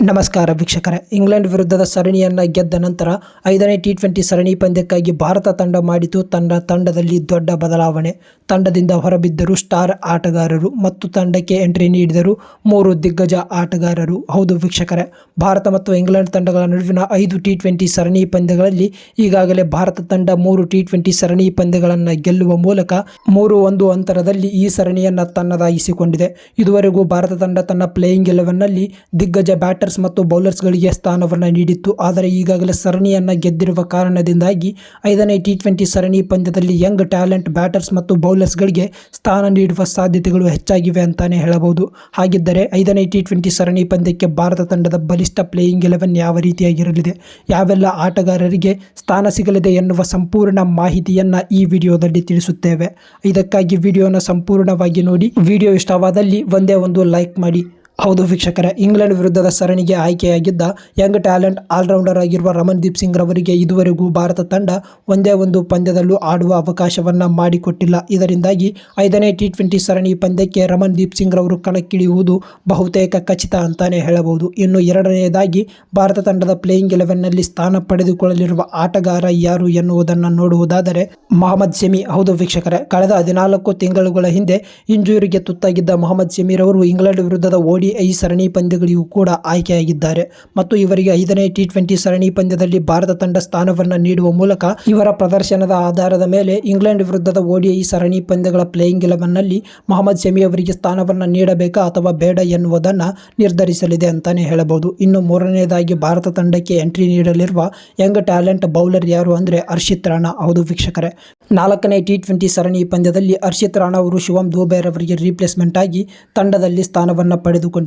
ನಮಸ್ಕಾರ ವೀಕ್ಷಕರೇ. ಇಂಗ್ಲೆಂಡ್ ವಿರುದ್ಧದ ಸರಣಿಯನ್ನು ಗೆದ್ದ ನಂತರ ಐದನೇ ಟಿ ಟ್ವೆಂಟಿ ಸರಣಿ ಪಂದ್ಯಕ್ಕಾಗಿ ಭಾರತ ತಂಡ ಮಾಡಿತು. ತನ್ನ ತಂಡದಲ್ಲಿ ದೊಡ್ಡ ಬದಲಾವಣೆ. ತಂಡದಿಂದ ಹೊರಬಿದ್ದರು ಸ್ಟಾರ್ ಆಟಗಾರರು ಮತ್ತು ತಂಡಕ್ಕೆ ಎಂಟ್ರಿ ನೀಡಿದರು ಮೂರು ದಿಗ್ಗಜ ಆಟಗಾರರು. ಹೌದು ವೀಕ್ಷಕರೇ, ಭಾರತ ಮತ್ತು ಇಂಗ್ಲೆಂಡ್ ತಂಡಗಳ ನಡುವಿನ ಐದು ಟಿ ಟ್ವೆಂಟಿ ಸರಣಿ ಪಂದ್ಯಗಳಲ್ಲಿ ಈಗಾಗಲೇ ಭಾರತ ತಂಡ ಮೂರು ಟಿ ಟ್ವೆಂಟಿ ಸರಣಿ ಪಂದ್ಯಗಳನ್ನು ಗೆಲ್ಲುವ ಮೂಲಕ ಮೂರು ಒಂದು ಅಂತರದಲ್ಲಿ ಈ ಸರಣಿಯನ್ನು ತನ್ನದಾಗಿಸಿಕೊಂಡಿದೆ. ಇದುವರೆಗೂ ಭಾರತ ತಂಡ ತನ್ನ ಪ್ಲೇಯಿಂಗ್ ಎಲೆವೆನ್ನಲ್ಲಿ ದಿಗ್ಗಜ ಬ್ಯಾಟರ್ಸ್ ಮತ್ತು ಬೌಲರ್ಸ್ಗಳಿಗೆ ಸ್ಥಾನವನ್ನು ನೀಡಿತ್ತು. ಆದರೆ ಈಗಾಗಲೇ ಸರಣಿಯನ್ನು ಗೆದ್ದಿರುವ ಕಾರಣದಿಂದಾಗಿ ಐದನೇ ಟಿ ಟ್ವೆಂಟಿ ಸರಣಿ ಪಂದ್ಯದಲ್ಲಿ ಯಂಗ್ ಟ್ಯಾಲೆಂಟ್ ಬ್ಯಾಟರ್ಸ್ ಮತ್ತು ಬೌಲರ್ಸ್ಗಳಿಗೆ ಸ್ಥಾನ ನೀಡುವ ಸಾಧ್ಯತೆಗಳು ಹೆಚ್ಚಾಗಿವೆ ಅಂತಾನೆ ಹೇಳಬಹುದು. ಹಾಗಿದ್ದರೆ ಐದನೇ ಟಿ ಟ್ವೆಂಟಿ ಸರಣಿ ಪಂದ್ಯಕ್ಕೆ ಭಾರತ ತಂಡದ ಬಲಿಷ್ಠ ಪ್ಲೇಯಿಂಗ್ ಎಲೆವೆನ್ ಯಾವ ರೀತಿಯಾಗಿರಲಿದೆ? ಯಾವೆಲ್ಲ ಆಟಗಾರರಿಗೆ ಸ್ಥಾನ ಸಿಗಲಿದೆ ಎನ್ನುವ ಸಂಪೂರ್ಣ ಮಾಹಿತಿಯನ್ನು ಈ ವಿಡಿಯೋದಲ್ಲಿ ತಿಳಿಸುತ್ತೇವೆ. ಇದಕ್ಕಾಗಿ ವಿಡಿಯೋನ ಸಂಪೂರ್ಣವಾಗಿ ನೋಡಿ. ವಿಡಿಯೋ ಇಷ್ಟವಾದಲ್ಲಿ ಒಂದೇ ಒಂದು ಲೈಕ್ ಮಾಡಿ. ಹೌದು ವೀಕ್ಷಕರೇ, ಇಂಗ್ಲೆಂಡ್ ವಿರುದ್ಧದ ಸರಣಿಗೆ ಆಯ್ಕೆಯಾಗಿದ್ದ ಯಂಗ್ ಟ್ಯಾಲೆಂಟ್ ಆಲ್ರೌಂಡರ್ ಆಗಿರುವ ರಮನ್ದೀಪ್ ಸಿಂಗ್ ರವರಿಗೆ ಇದುವರೆಗೂ ಭಾರತ ತಂಡ ಒಂದೇ ಒಂದು ಪಂದ್ಯದಲ್ಲೂ ಆಡುವ ಅವಕಾಶವನ್ನು ಮಾಡಿಕೊಟ್ಟಿಲ್ಲ. ಇದರಿಂದಾಗಿ ಐದನೇ ಟಿ ಟ್ವೆಂಟಿ ಸರಣಿ ಪಂದ್ಯಕ್ಕೆ ರಮನ್ದೀಪ್ ಸಿಂಗ್ ರವರು ಕಣಕ್ಕಿಳಿಯುವುದು ಬಹುತೇಕ ಖಚಿತ ಅಂತಾನೆ ಹೇಳಬಹುದು. ಇನ್ನು ಎರಡನೆಯದಾಗಿ ಭಾರತ ತಂಡದ ಪ್ಲೇಯಿಂಗ್ ಎಲೆವೆನ್ನಲ್ಲಿ ಸ್ಥಾನ ಪಡೆದುಕೊಳ್ಳಲಿರುವ ಆಟಗಾರ ಯಾರು ಎನ್ನುವುದನ್ನು ನೋಡುವುದಾದರೆ ಮೊಹಮ್ಮದ್ ಶಮಿ. ಹೌದು ವೀಕ್ಷಕರೇ, ಕಳೆದ ಹದಿನಾಲ್ಕು ತಿಂಗಳುಗಳ ಹಿಂದೆ ಇಂಜೂರಿಗೆ ತುತ್ತಾಗಿದ್ದ ಮೊಹಮ್ಮದ್ ಶಮಿರವರು ಇಂಗ್ಲೆಂಡ್ ವಿರುದ್ಧದ ಓಡಿ ಐ ಸರಣಿ ಪಂದ್ಯಗಳಿಗೂ ಕೂಡ ಆಯ್ಕೆಯಾಗಿದ್ದಾರೆ. ಮತ್ತು ಇವರಿಗೆ ಐದನೇ ಟಿ ಟ್ವೆಂಟಿ ಸರಣಿ ಪಂದ್ಯದಲ್ಲಿ ಭಾರತ ತಂಡ ಸ್ಥಾನವನ್ನು ನೀಡುವ ಮೂಲಕ ಇವರ ಪ್ರದರ್ಶನದ ಆಧಾರದ ಮೇಲೆ ಇಂಗ್ಲೆಂಡ್ ವಿರುದ್ಧದ ಓಡಿಐ ಸರಣಿ ಪಂದ್ಯಗಳ ಪ್ಲೇಯಿಂಗ್ನಲ್ಲಿ ಮೊಹಮ್ಮದ್ ಶಮಿ ಅವರಿಗೆ ಸ್ಥಾನವನ್ನು ನೀಡಬೇಕಾ ಅಥವಾ ಬೇಡ ಎನ್ನುವುದನ್ನು ನಿರ್ಧರಿಸಲಿದೆ ಅಂತಾನೆ ಹೇಳಬಹುದು. ಇನ್ನು ಮೂರನೆಯದಾಗಿ ಭಾರತ ತಂಡಕ್ಕೆ ಎಂಟ್ರಿ ನೀಡಲಿರುವ ಯಂಗ್ ಟ್ಯಾಲೆಂಟ್ ಬೌಲರ್ ಯಾರು ಅಂದರೆ ಹರ್ಷಿತ್ ರಾಣಾ. ಹೌದು ವೀಕ್ಷಕರೇ, ನಾಲ್ಕನೇ ಟಿ ಟ್ವೆಂಟಿ ಸರಣಿ ಪಂದ್ಯದಲ್ಲಿ ಹರ್ಷಿತ್ ರಾಣಾ ಅವರು ಶಿವಂ ದೂಬೇರ್ ಅವರಿಗೆ ರೀಪ್ಲೇಸ್ಮೆಂಟ್ ಆಗಿ ತಂಡದಲ್ಲಿ ಸ್ಥಾನವನ್ನು ಪಡೆದುಕೊಂಡಿದ್ದರು.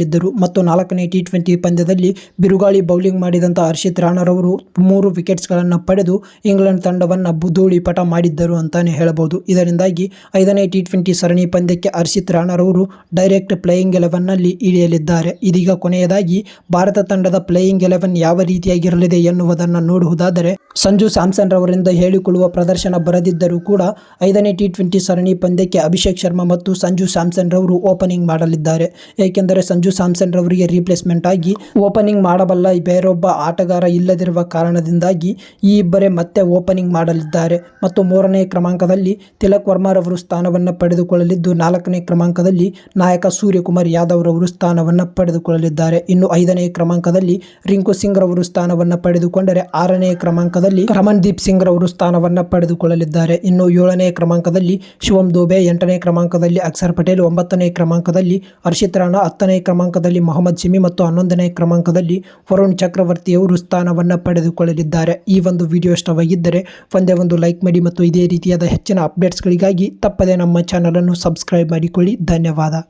ಮತ್ತು ನಾಲ್ಕನೇ ಟಿ ಟ್ವೆಂಟಿ ಪಂದ್ಯದಲ್ಲಿ ಬಿರುಗಾಳಿ ಬೌಲಿಂಗ್ ಮಾಡಿದಂಥ ಹರ್ಷಿತ್ ರಾಣಾರವರು ಮೂರು ವಿಕೆಟ್ಸ್ಗಳನ್ನು ಪಡೆದು ಇಂಗ್ಲೆಂಡ್ ತಂಡವನ್ನು ಬುಧೂಳಿ ಪಟ ಮಾಡಿದ್ದರು ಅಂತಾನೆ ಹೇಳಬಹುದು. ಇದರಿಂದಾಗಿ ಐದನೇ ಟಿ ಟ್ವೆಂಟಿ ಸರಣಿ ಪಂದ್ಯಕ್ಕೆ ಹರ್ಷಿತ್ ರಾಣಾರವರು ಡೈರೆಕ್ಟ್ ಪ್ಲೇಯಿಂಗ್ ಎಲೆವೆನ್ನಲ್ಲಿ ಇಳಿಯಲಿದ್ದಾರೆ. ಇದೀಗ ಕೊನೆಯದಾಗಿ ಭಾರತ ತಂಡದ ಪ್ಲೇಯಿಂಗ್ ಎಲೆವೆನ್ ಯಾವ ರೀತಿಯಾಗಿರಲಿದೆ ಎನ್ನುವುದನ್ನು ನೋಡುವುದಾದರೆ ಸಂಜು ಸ್ಯಾಮ್ಸನ್ ರವರಿಂದ ಹೇಳಿಕೊಳ್ಳುವ ಪ್ರದರ್ಶನ ಬರದಿದ್ದರೂ ಕೂಡ ಐದನೇ ಟಿ ಟ್ವೆಂಟಿ ಸರಣಿ ಪಂದ್ಯಕ್ಕೆ ಅಭಿಷೇಕ್ ಶರ್ಮಾ ಮತ್ತು ಸಂಜು ಸ್ಯಾಮ್ಸನ್ ರವರು ಓಪನಿಂಗ್ ಮಾಡಲಿದ್ದಾರೆ. ಏಕೆಂದರೆ ಸಂಜು ಸ್ಯಾಮ್ಸನ್ ರವರಿಗೆ ರೀಪ್ಲೇಸ್ಮೆಂಟ್ ಆಗಿ ಓಪನಿಂಗ್ ಮಾಡಬಲ್ಲ ಬೇರೊಬ್ಬ ಆಟಗಾರ ಇಲ್ಲದಿರುವ ಕಾರಣದಿಂದಾಗಿ ಈ ಇಬ್ಬರೇ ಮತ್ತೆ ಓಪನಿಂಗ್ ಮಾಡಲಿದ್ದಾರೆ. ಮತ್ತು ಮೂರನೇ ಕ್ರಮಾಂಕದಲ್ಲಿ ತಿಲಕ್ ವರ್ಮಾರವರು ಸ್ಥಾನವನ್ನು ಪಡೆದುಕೊಳ್ಳಲಿದ್ದು, ನಾಲ್ಕನೇ ಕ್ರಮಾಂಕದಲ್ಲಿ ನಾಯಕ ಸೂರ್ಯಕುಮಾರ್ ಯಾದವ್ ರವರು ಸ್ಥಾನವನ್ನು ಪಡೆದುಕೊಳ್ಳಲಿದ್ದಾರೆ. ಇನ್ನು ಐದನೇ ಕ್ರಮಾಂಕದಲ್ಲಿ ರಿಂಕು ಸಿಂಗ್ ರವರು ಸ್ಥಾನವನ್ನು ಪಡೆದುಕೊಂಡರೆ ಆರನೇ ಕ್ರಮಾಂಕದಲ್ಲಿ ರಮನ್ದೀಪ್ ಸಿಂಗ್ ರವರು ಸ್ಥಾನವನ್ನು ಪಡೆದುಕೊಳ್ಳಲಿದ್ದಾರೆ. ಇನ್ನು ಏಳನೇ ಕ್ರಮಾಂಕದಲ್ಲಿ ಶಿವಂ ದೋಬೆ ಎಂಟನೇ ಕ್ರಮಾಂಕದಲ್ಲಿ ಅಕ್ಷರ್ ಪಟೇಲ್, ಒಂಬತ್ತನೇ ಕ್ರಮಾಂಕದಲ್ಲಿ ಹರ್ಷಿತ್ ರಾಣಾ, ಹತ್ತನೇ ಕ್ರಮಾಂಕದಲ್ಲಿ ಮೊಹಮ್ಮದ್ ಶಮಿ ಮತ್ತು ಹನ್ನೊಂದನೇ ಕ್ರಮಾಂಕದಲ್ಲಿ ವರುಣ್ ಚಕ್ರವರ್ತಿಯವರು ಸ್ಥಾನವನ್ನು ಪಡೆದುಕೊಳ್ಳಲಿದ್ದಾರೆ. ಈ ಒಂದು ವಿಡಿಯೋ ಇಷ್ಟವಾಗಿದ್ದರೆ ಒಂದೇ ಒಂದು ಲೈಕ್ ಮಾಡಿ ಮತ್ತು ಇದೇ ರೀತಿಯಾದ ಹೆಚ್ಚಿನ ಅಪ್ಡೇಟ್ಸ್ಗಳಿಗಾಗಿ ತಪ್ಪದೇ ನಮ್ಮ ಚಾನಲನ್ನು ಸಬ್ಸ್ಕ್ರೈಬ್ ಮಾಡಿಕೊಳ್ಳಿ. ಧನ್ಯವಾದ.